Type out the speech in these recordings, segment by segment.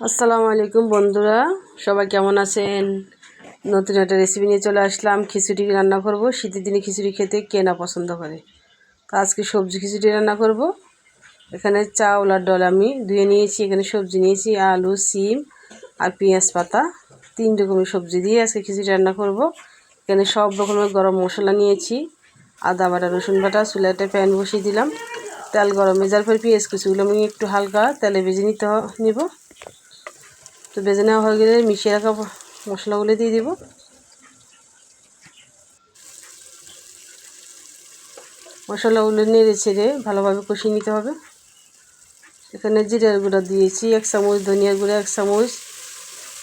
আসসালামু আলাইকুম বন্ধুরা, সবাই কেমন আছেন? নতুন একটা রেসিপি নিয়ে চলে আসলাম। খিচুড়ি রান্না করব। শীতের দিনে খিচুড়ি খেতে কে না পছন্দ করে? তো আজকে সবজি খিচুড়ি রান্না করব। এখানে চাউল আর ডল আমি ধুয়ে নিয়েছি। এখানে সবজি নিয়েছি, আলু, সিম আর পেঁয়াজ পাতা। তিন রকমের সবজি দিয়ে আজকে খিচুড়ি রান্না করব। এখানে সব রকমের গরম মশলা নিয়েছি। আদা বাটা, রসুন বাটা চুলাতে প্যান বসিয়ে দিলাম। তেল গরম ভেজার পর পেঁয়াজ কুচিগুলো আমি একটু হালকা তেলে ভেজে নিতে নিব। তো বেজে নেওয়া হয়ে গেলে মিশিয়ে রাখা মশলাগুলো দিয়ে দিব। মশলাগুলো নেড়ে ছেড়ে ভালোভাবে কষিয়ে নিতে হবে। এখানে জিরার গুঁড়া দিয়েছি, এক চামচ, ধনিয়ার গুঁড়া এক চামচ,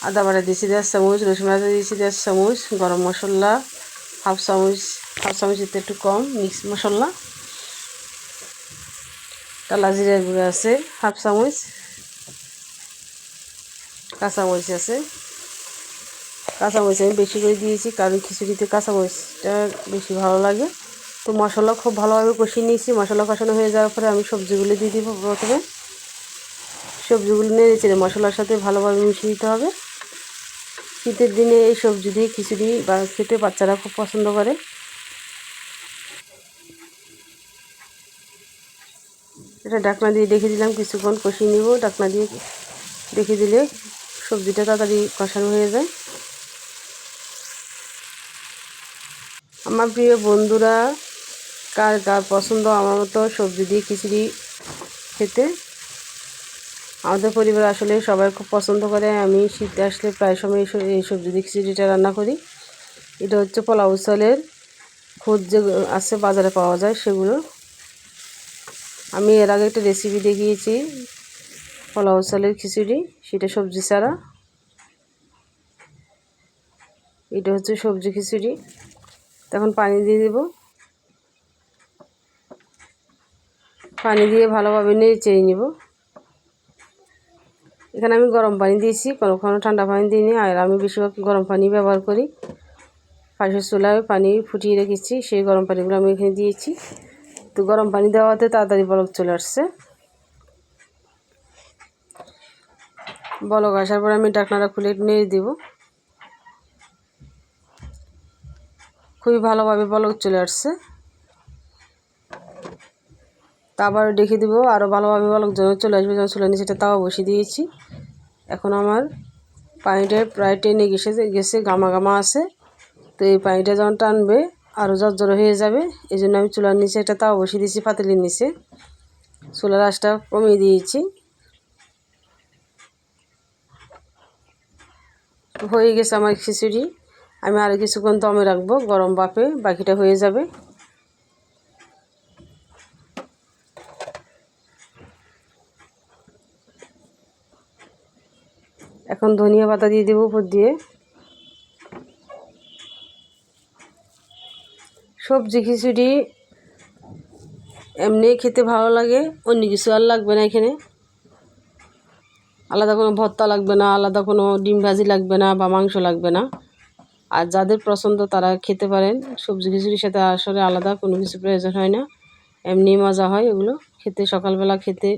আদা বাটা দিয়েছি দেড় চামচ, রসুন বাটা দিয়েছি দেড় চামচ, গরম মশলা হাফ চামচ হাফ চামচ একটু কম মিক্স মশলা। কালা জিরার গুঁড়া আছে, হাফ চামচ। কাঁচামরিচ আছে। কাঁচামরিচ আমি বেশি করে দিয়েছি কারণ খিচুড়িতে কাঁচামরিচটা বেশি ভালো লাগে। তো মশলা খুব ভালোভাবে কষিয়ে নিয়েছি। মশলা কষানো হয়ে যাওয়ার পরে আমি সবজিগুলো দিয়ে দিব প্রথমে। সবজিগুলো নেড়ে চেড়ে মশলার সাথে ভালোভাবে মিশিয়ে দিতে হবে। শীতের দিনে এই সবজি দিয়ে খিচুড়ি বা খেতে বাচ্চারা খুব পছন্দ করে। এটা ডাকনা দিয়ে দেখে দিলাম, কিছুক্ষণ কষিয়ে নিব। ডাকনা দিয়ে দেখে দিলে সবজিটা তাড়াতাড়ি কষানো হয়ে যায়। আমার প্রিয় বন্ধুরা, কার কার পছন্দ, আমার মতো সবজি দিয়ে খিচুড়ি খেতে? আমাদের পরিবার আসলে সবাই খুব পছন্দ করে। আমি শীতে আসলে প্রায় সময় এই সবজি দিয়ে খিচুড়িটা রান্না করি। এটা হচ্ছে পোলাও চালের খুদ যে আছে বাজারে পাওয়া যায় সেগুলো। আমি এর আগে একটা রেসিপি দেখিয়েছি। পোলাও, চালের খিচুড়ি, সেটা সবজি ছাড়া। এটা হচ্ছে সবজি খিচুড়ি। তখন পানি দিয়ে দেব। পানি দিয়ে ভালোভাবে নেড়ে চেয়ে নেব। এখানে আমি গরম পানি দিয়েছি কোনো কোনো ঠান্ডা পানি দিইনি। আর আমি বেশিরভাগ গরম পানি ব্যবহার করি। পাশের চুলায় পানি ফুটিয়ে রেখেছি, সেই গরম পানিগুলো আমি এখানে দিয়েছি। তো গরম পানি দেওয়াতে তাড়াতাড়ি বরফ চলে আসছে। বলক আসার পর আমি ডাকনাটা খুলে নেড়ে দেব। খুবই ভালোভাবে বলক চলে আসছে। তা আবার ডেকে দেবো আরও ভালোভাবে বলক যেন চলে আসবে, যেন চলে সেটা তাও বসিয়ে দিয়েছি। এখন আমার পানিটা প্রায় টেনে গেছে গেছে, গামা গামা আছে। তো এই পানিটা যখন টানবে আরও জর্জর হয়ে যাবে। এই জন্য আমি চুলার নিচে একটা তাও বসিয়ে দিয়েছি, পাতিলির নিচে। চুলার আঁচটা কমিয়ে দিয়েছি। হয়ে গেছে আমার খিচুড়ি। আমি আরও কিছুক্ষণ দমে রাখব, গরম বাপে, বাকিটা হয়ে যাবে। এখন ধনিয়া পাতা দিয়ে দেবো উপর দিয়ে। সবজি, খিচুড়ি এমনি খেতে ভালো লাগে, অন্য কিছু আর লাগবে না এখানে। আলাদা কোনো ভর্তা লাগবে না, আলাদা কোনো ডিম ভাজি লাগবে না বা মাংস লাগবে না। আর যাদের পছন্দ তারা খেতে পারেন। সবজি খিচুড়ির সাথে আসলে আলাদা, কোনো কিছু প্রয়োজন হয় না। এমনি মজা হয় এগুলো। খেতে সকালবেলা খেতে,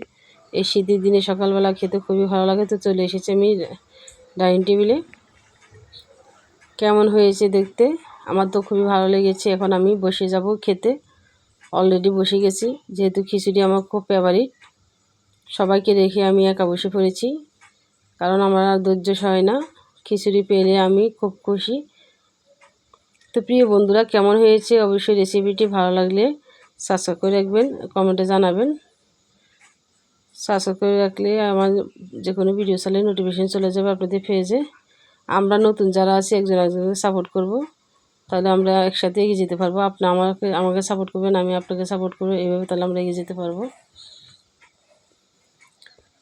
এই শীতের দিনে সকালবেলা খেতে খুবই ভালো লাগে। তো চলে এসেছি আমি ডাইনিং টেবিলে। কেমন হয়েছে দেখতে? আমার তো খুবই ভালো লেগেছে। এখন আমি বসে যাব খেতে। অলরেডি বসে গেছি। যেহেতু খিচুড়ি আমার খুব ফেভারিট সবাইকে রেখে আমি একা বসে পড়েছি। কারণ আমার আর ধৈর্য হয় না। খিচুড়ি পেলে আমি খুব খুশি। তো প্রিয় বন্ধুরা, কেমন হয়েছে? অবশ্যই রেসিপিটি ভালো লাগলে সাবস্ক্রাইব করে রাখবেন কমেন্টে জানাবেন। সাবস্ক্রাইব করে রাখলে আমার যে কোনো ভিডিও চালে নোটিফিকেশান চলে যাবে আপনাদের পেজে আমরা নতুন যারা আছি, একজন একজনকে সাপোর্ট করব। তাহলে আমরা একসাথে এগিয়ে যেতে পারব। আপনি আমাকে আমাকে সাপোর্ট করবেন, আমি আপনাকে সাপোর্ট করব। এইভাবে তাহলে আমরা এগিয়ে যেতে পারব।